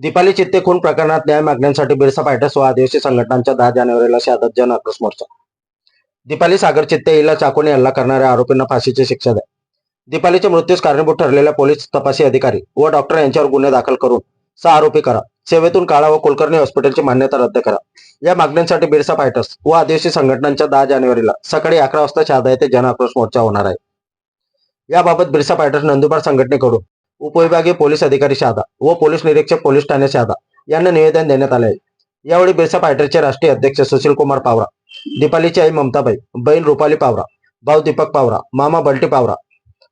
दीपाली चित्ते खून प्रकरणात न्याय मागण्यांसाठी बिरसा फायटर्स व आदिवासी संघटनांच्या दहा जानेवारीला शहादत जन आक्रोश मोर्चा. दीपाली सागर चित्ते हिला चाकूने हल्ला करणाऱ्या आरोपींना फाशीची शिक्षा द्या. दीपालीच्या मृत्यूस कारणीभूत ठरलेल्या पोलीस तपासी अधिकारी व डॉक्टर यांच्यावर गुन्हे दाखल करून सहा आरोपी करा. सेवेतून काढा व कुलकर्णी हॉस्पिटलची मान्यता रद्द करा. या मागण्यांसाठी बिरसा फायटर्स व आदिवासी संघटनांच्या दहा जानेवारीला सकाळी अकरा वाजता शहादा येथे जन आक्रोश मोर्चा होणार आहे. याबाबत बिरसा फायटर्स नंदुरबार संघटनेकडून उपविभागीय पोलीस अधिकारी शहादा व पोलीस निरीक्षक पोलीस ठाणे शहादा यांना निवेदन देण्यात आले आहे यावेळी बिरसा फायटरचे राष्ट्रीय अध्यक्ष सुशील कुमार पावरा दीपालीची आई ममताबाई बहीण रुपाली पावरा भाऊ दीपक पावरा मामा बल्टी पावरा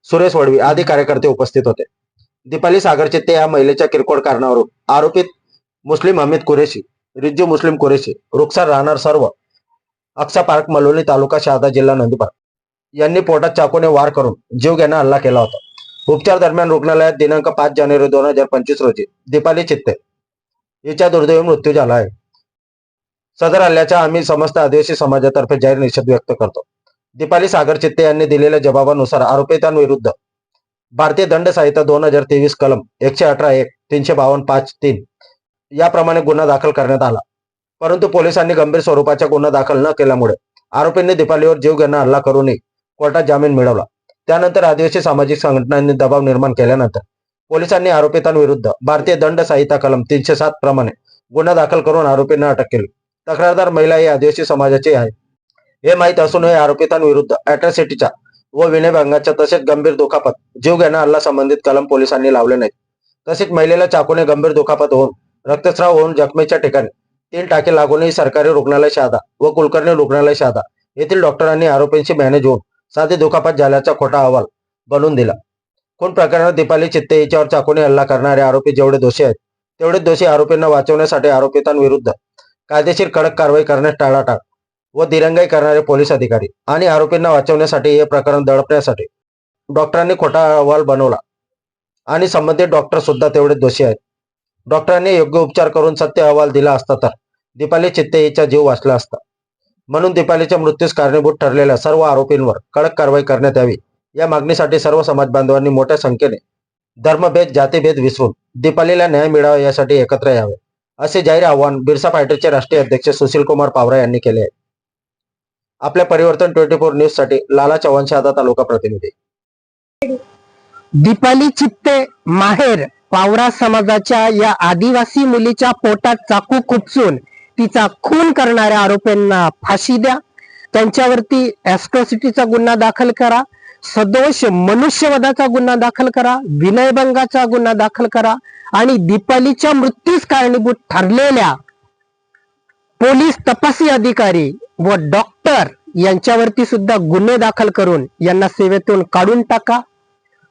सुरेश वडवी आदी कार्यकर्ते उपस्थित होते. दीपाली सागरचे ते या महिलेच्या किरकोळ कारणावरून आरोपित मुस्लिम हमीद कुरेशी रिज्जू मुस्लिम कुरेशी रुखसार राहणार सर्व अक्षा पार्क मलोली तालुका शहादा जिल्हा नंदुरबार यांनी पोटात चाकूने वार करून जीव हल्ला केला होता. उपचार दरम्यान रुग्णालयात दिनांक पाच जानेवारी दोन हजार पंचवीस रोजी दीपाली चित्ते हिच्या दुर्दैवी मृत्यू झाला आहे. सदर हल्ल्याचा आम्ही समस्त आदिवासी समाजातर्फे जाहीर निषेध व्यक्त करतो. दीपाली सागर चित्ते यांनी दिलेल्या जबाबानुसार आरोपितांविरुद्ध भारतीय दंड संहिता दोन हजार तेवीस कलम एकशे अठरा एक तीनशे बावन्न पाच तीन याप्रमाणे गुन्हा दाखल करण्यात आला. परंतु पोलिसांनी गंभीर स्वरूपाचा गुन्हा दाखल न केल्यामुळे आरोपींनी दीपालीवर जीव घेणं हल्ला करूनही कोर्टात जामीन मिळवला. त्यानंतर आदिवासी सामाजिक संघटनांनी दबाव निर्माण केल्यानंतर पोलिसांनी आरोपितांविरुद्ध भारतीय दंड संहिता कलम तीनशे सात प्रमाणे गुन्हा दाखल करून आरोपींना अटक केली. तक्रारदार महिला ही आदिवासी समाजाची आहे. हे माहीत असूनही आरोपितांविरुद्ध अॅट्रॉसिटीच्या व विनयभंगाच्या तसेच गंभीर दुखापत जीव घेणं हल्ला संबंधित कलम पोलिसांनी लावले नाहीत. तसेच महिलेला चाकूने गंभीर दुखापत होऊन रक्तस्राव होऊन जखमेच्या ठिकाणी तीन टाके लागूनही सरकारी रुग्णालय शहादा व कुलकर्णी रुग्णालय शहादा येथील डॉक्टरांनी आरोपींशी मॅनेज होऊन साधी दुखापत झाल्याचा खोटा अहवाल बनवून दिला. खून प्रकरणात दीपाली चित्ते हिच्यावर चाकूने हल्ला करणारे आरोपी जेवढे दोषी आहेत तेवढेच दोषी आरोपींना वाचवण्यासाठी आरोपितांविरुद्ध कायदेशीर कडक कारवाई करण्यास टाळाटाळ व दिरंगाई करणारे पोलीस अधिकारी आणि आरोपींना वाचवण्यासाठी हे प्रकरण दडपण्यासाठी डॉक्टरांनी खोटा अहवाल बनवला. आणि संबंधित डॉक्टर सुद्धा तेवढेच दोषी आहेत. डॉक्टरांनी योग्य उपचार करून सत्य अहवाल दिला असता तर दीपाली चित्ते हिचा जीव वाचला असता. म्हणून दीपालीच्या मृत्यूस कारणीभूत ठरलेल्या सर्व आरोपींवर कडक कारवाई करण्यात यावी. या मागणीसाठी सर्व समाज बांधवांनी मोठ्या संख्येने धर्मभेद जातीभेद विसरून दीपालीला न्याय मिळावा यासाठी एकत्र यावे असे जाहीर आवाहन बिरसा फायटरचे राष्ट्रीय अध्यक्ष सुशील कुमार पावरा यांनी केले आहे. आपल्या परिवर्तन ट्वेंटी फोर न्यूजसाठी लाला चव्हाण शहादा तालुका प्रतिनिधी. दीपाली चित्ते माहेर पावरा समाजाच्या या आदिवासी मुलीच्या पोटात चाकू खुपसून तिचा खून करणाऱ्या आरोपींना फाशी द्या. त्यांच्यावरती ऍस्ट्रॉसिटीचा गुन्हा दाखल करा. सदोष मनुष्यवधाचा गुन्हा दाखल करा. विनयभंगाचा गुन्हा दाखल करा. आणि दीपालीच्या मृत्यूस कारणीभूत ठरलेल्या पोलीस तपासी अधिकारी व डॉक्टर यांच्यावरती सुद्धा गुन्हे दाखल करून यांना सेवेतून काढून टाका.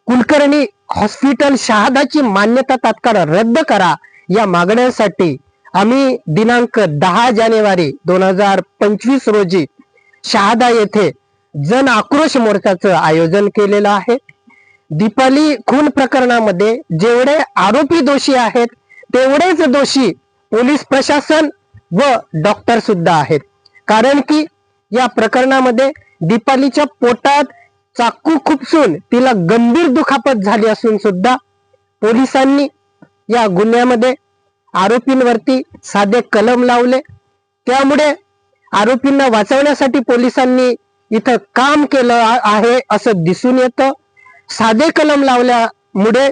कुलकर्णी हॉस्पिटल शहादाची मान्यता तात्काळ रद्द करा. या मागण्यांसाठी आम्ही दिनांक दहा जानेवारी दोन हजार पंचवीस रोजी शहादा येथे जन आक्रोश मोर्चाचं आयोजन केलेलं आहे. दीपाली खून प्रकरणामध्ये जेवढे आरोपी दोषी आहेत तेवढेच दोषी पोलीस प्रशासन व डॉक्टर सुद्धा आहेत. कारण की या प्रकरणामध्ये दीपालीच्या पोटात चाकू खुपसून तिला गंभीर दुखापत झाली असून सुद्धा पोलिसांनी या गुन्ह्यामध्ये आरोपींवरती साधे कलम लावले. त्यामुळे आरोपींना वाचवण्यासाठी पोलिसांनी इथं काम केलं आहे असं दिसून येतं. साधे कलम लावल्यामुळे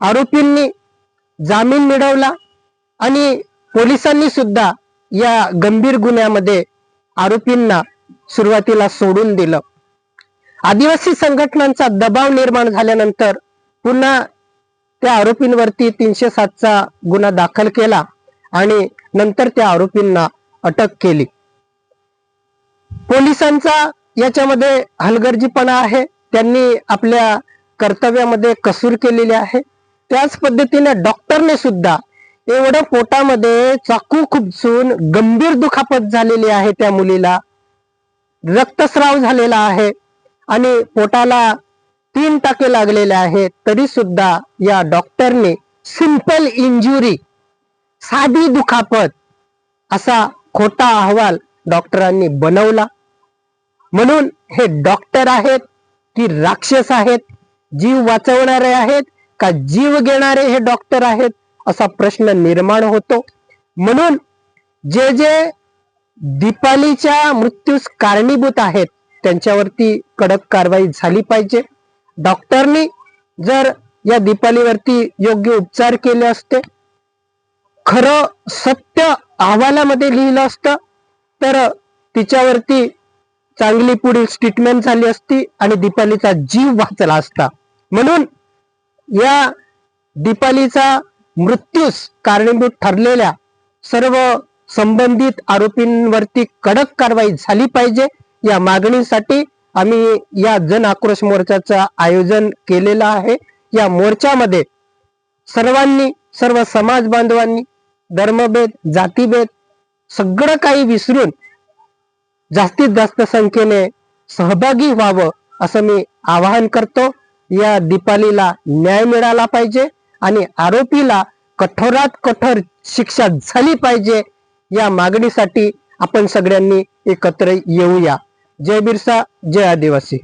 आरोपींनी जामीन मिळवला आणि पोलिसांनी सुद्धा या गंभीर गुन्ह्यामध्ये आरोपींना सुरुवातीला सोडून दिलं. आदिवासी संघटनांचा दबाव निर्माण झाल्यानंतर पुन्हा त्या आरोपींवरती तीनशे सातचा गुन्हा दाखल केला आणि नंतर त्या आरोपींना अटक केली. पोलिसांचा याच्यामध्ये हलगर्जीपणा आहे. त्यांनी आपल्या कर्तव्यामध्ये कसूर केलेली आहे. त्याच पद्धतीने डॉक्टरने सुद्धा एवढं पोटामध्ये चाकू खुपसून गंभीर दुखापत झालेली आहे त्या मुलीला. रक्तस्राव झालेला आहे आणि पोटाला तीन टाके लागलेले आहेत तरी सुद्धा या डॉक्टरने सिंपल इंजुरी साधी दुखापत असा खोटा अहवाल डॉक्टरांनी बनवला. म्हणून हे डॉक्टर आहेत की राक्षस आहेत जीव वाचवणारे आहेत का जीव घेणारे हे डॉक्टर आहेत असा प्रश्न निर्माण होतो. म्हणून जे जे दीपालीच्या मृत्यूस कारणीभूत आहेत त्यांच्यावरती कडक कारवाई झाली पाहिजे. डॉक्टरनी जर या दीपालीवरती योग्य उपचार केले असते खरं सत्य अहवालामध्ये लिहिलं असतं तर तिच्यावरती चांगली पुढील ट्रीटमेंट झाली असती आणि दीपालीचा जीव वाचला असता. म्हणून या दीपालीचा मृत्यूस कारणीभूत ठरलेल्या सर्व संबंधित आरोपींवरती कडक कारवाई झाली पाहिजे या मागणीसाठी आम्ही या जन आक्रोश मोर्चाचं आयोजन केलेलं आहे. या मोर्चामध्ये सर्वांनी सर्व समाज बांधवांनी धर्मभेद जातीभेद सगळं काही विसरून जास्तीत जास्त संख्येने सहभागी व्हावं असं मी आवाहन करतो. या दीपालीला न्याय मिळाला पाहिजे आणि आरोपीला कठोरात कठोर शिक्षा झाली पाहिजे या मागणीसाठी आपण सगळ्यांनी एकत्र येऊया. जय बिरसा जय आदिवासी.